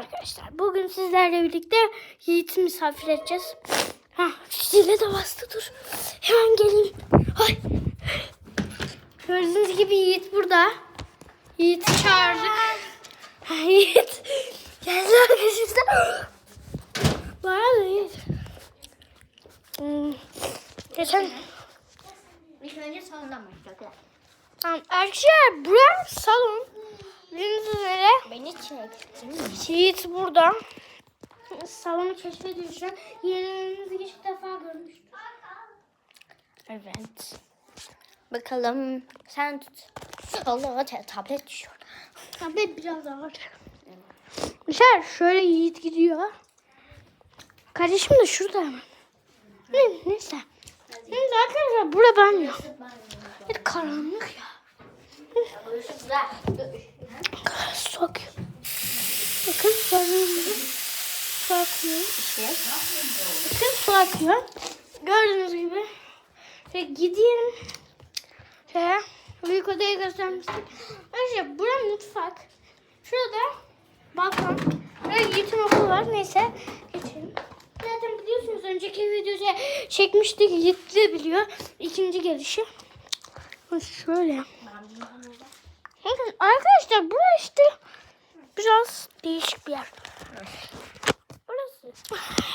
arkadaşlar. Bugün sizlerle birlikte Yiğit'i misafir edeceğiz. Ha, zile de bastı dur. Hemen geleyim. Ay. Gördüğünüz gibi Yiğit burada. Yiğit'i çağırdık. Ha, Yiğit. Geldi arkadaşlar. Bana da Yiğit. Hmm, Geçen İlk önce salondan. Tamam, arkadaşlar burası salon. Bildiğiniz üzere Beni çek. Yiğit burada. Salonu keşfediyor şu an. Yerlerinizi ilk defa görmüştüm. Evet. Bakalım sen tut. Allah tablet düşüyor. Tablet biraz ağır. Arkadaşlar şöyle Yiğit gidiyor. Kardeşim de şurada hemen. Ne, neyse. Neyse arkadaşlar burada ben yok. Bir karanlık ya. Akıyor. Bakın gibi su akıyor. Bakın su. Gördüğünüz gibi. Ve gideyim. Şöyle büyük odayı göstermiştik. Arkadaşlar bura mutfak. Şurada balkon. Ve Yiğit'in okulu var. Neyse geçelim. Zaten biliyorsunuz önceki videoda çekmiştik. De biliyor. İkinci gelişi. Şöyle. Arkadaşlar burası işte biraz değişik bir yer. Burası.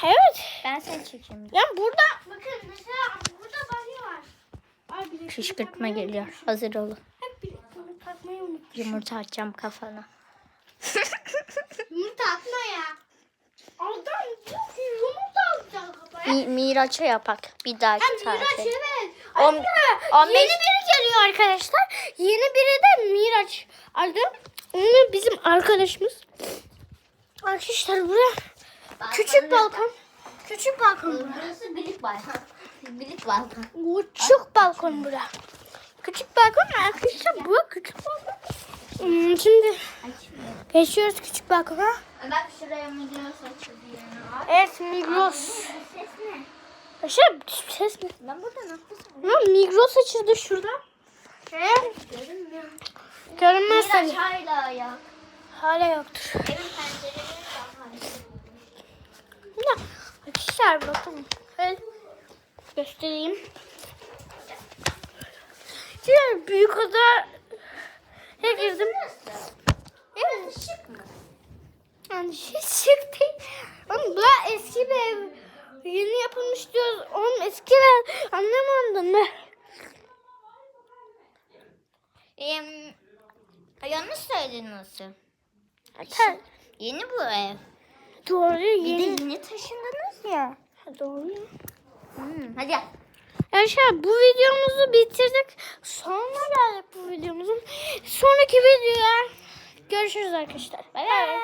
Evet. Ben seni çekeyim. Ya burada bakın mesela burada banyo var. Ay Kışkırtma geliyor. unutmuşum. Hazır olun. Hep bilekliğimi takmayı unutmuşum. Yumurta atacağım kafana. Yumurta atma ya. Adam yumurta atacak kafaya. Mi Miraç'a yapak. Bir dahaki Ha Miraç evet. On- Anne, on beş- yeni biri geliyor arkadaşlar. Yeni biri de Miraç adı. Onu bizim arkadaşımız. Arkadaşlar buraya küçük balkon. Küçük balkon bura. Burası bilik balkon. bilik balkon. Küçük balkon bura. Küçük balkon arkadaşlar bu küçük balkon. Hmm, şimdi geçiyoruz küçük balkona. Bak şuraya Migros açılıyor. Evet Migros. Ses ne? Aşağı ses mi? Ben burada nasıl Ha, Migros açıldı şurada. Evet. Görünmüyor. Görünmez tabii. hala yok. Hala yoktur. Evin pencereleri kapalı. Ya, Arkadaşlar bakın. Şöyle göstereyim. Şimdi büyük oda ne girdim? Şık mı? Yani hiç şık değil. Oğlum bu eski bir ev. Yeni yapılmış diyoruz. Oğlum eski bir ev. Anlamadım ben. Ee, yanlış söyledin nasıl? Sen Yeni bu ev. doğru Bir de yeni. yeni taşındınız ya. Ha, Doğru. Hmm, hadi. Arkadaşlar bu videomuzu bitirdik. Sonuna geldik bu videomuzun. Sonraki videoya görüşürüz arkadaşlar. Bay bay.